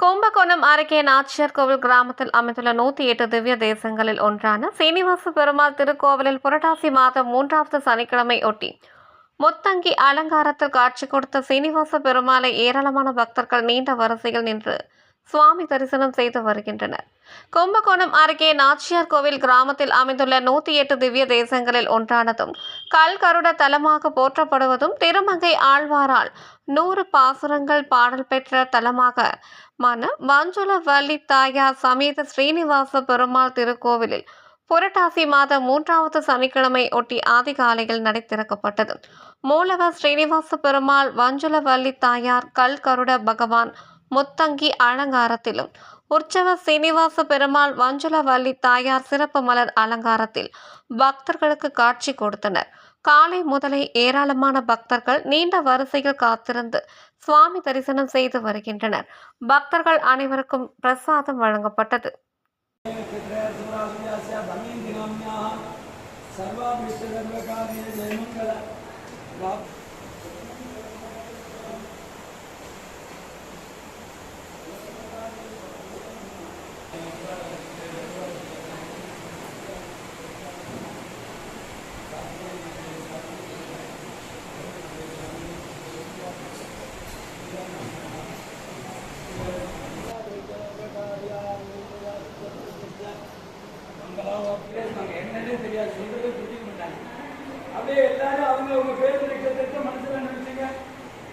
கும்பகோணம் அருகே நாச்சியார் கோவில் கிராமத்தில் அமைந்துள்ள நூத்தி எட்டு திவ்ய தேசங்களில் ஒன்றான சீனிவாச பெருமாள் திருக்கோவிலில் புரட்டாசி மாதம் மூன்றாவது சனிக்கிழமை ஒட்டி முத்தங்கி அலங்காரத்தில் காட்சி கொடுத்த சீனிவாச பெருமாளை ஏராளமான பக்தர்கள் நீண்ட வரிசையில் நின்று சுவாமி தரிசனம் செய்து வருகின்றனர். கும்பகோணம் அருகே நாச்சியார் கோவில் கிராமத்தில் அமைந்துள்ள நூத்தி எட்டு திவ்ய தேசங்களில் ஒன்றானதும் கல் கருட தலமாக போற்றப்படுவதும் திருமங்கை ஆழ்வாரால் நூறு பாசுரங்கள் பாடல் பெற்ற தலமாக. மன மஞ்சுள வள்ளி தாயார் சமேத ஸ்ரீனிவாச பெருமாள் திருக்கோவிலில் புரட்டாசி மாதம் மூன்றாவது சனிக்கிழமை ஒட்டி ஆதிகாலையில் நடை திறக்கப்பட்டது மூலவர் ஸ்ரீனிவாச பெருமாள் வஞ்சுல வள்ளி தாயார் கல் கருட பகவான் முத்தங்கி அலங்காரத்திலும். உற்சவ சீனிவாச பெருமாள் மஞ்சுளவல்லி தாயார் சிறப்பு மலர் அலங்காரத்தில் பக்தர்களுக்கு காட்சி கொடுத்தனர். காலை முதலே ஏராளமான பக்தர்கள் நீண்ட வரிசையில் காத்திருந்து சுவாமி தரிசனம் செய்து வருகின்றனர். பக்தர்கள் அனைவருக்கும் பிரசாதம் வழங்கப்பட்டது. சர்வாபிஷ்ட என்னன்னே தெரியாது சொல்றதே புரிஞ்சுக்க மாட்டாங்க. அப்படியே எல்லாரும் அவங்க அவங்க பேர் நட்சத்திரத்தை மனசுல நினைச்சுங்க.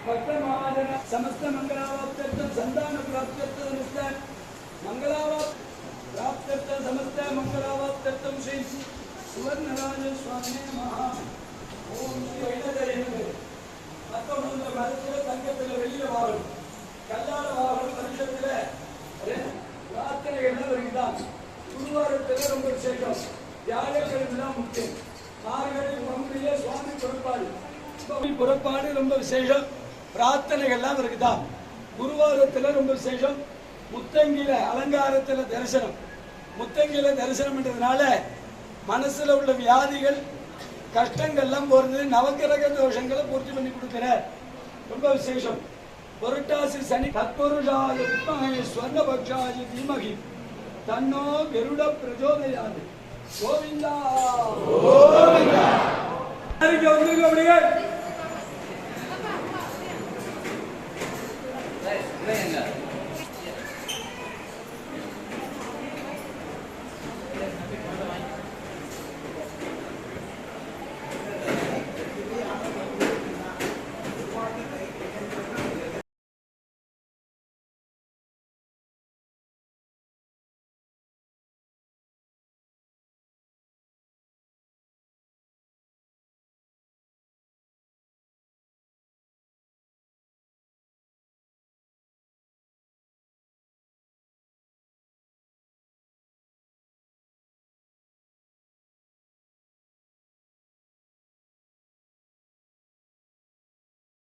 பக்த மகாஜன சமஸ்த மங்களாவாப்தர்த்தம் சந்தான பிராப்தர்த்த சமஸ்த மங்களாவா பிராப்தர்த்த சமஸ்த மங்களாவாப்தர்த்தம் ஸ்ரீ சுவர்ணராஜ சுவாமி மகா. விசேஷம் தான் முக்கியம் மார்கழி சுவாமி புறப்பாடு. சுவாமி புறப்பாடு ரொம்ப விசேஷம். பிரார்த்தனைகள்லாம் இருக்குதா குருவாரத்தில் ரொம்ப விசேஷம். முத்தங்கில அலங்காரத்தில் தரிசனம். முத்தங்கில தரிசனம்ன்றதுனால மனசில் உள்ள வியாதிகள் கஷ்டங்கள்லாம் போகிறது நவகிரக தோஷங்களை பூர்த்தி பண்ணி கொடுக்கிறார். ரொம்ப விசேஷம். பொருட்டாசி சனி தத்புருஷாய வித்மகே ஸ்வர்ணபக்ஷாய தீமகி. தன்னோ கருட பிரஜோதயாது. గోవిందా గోవిందా అందరికీ అందరికీ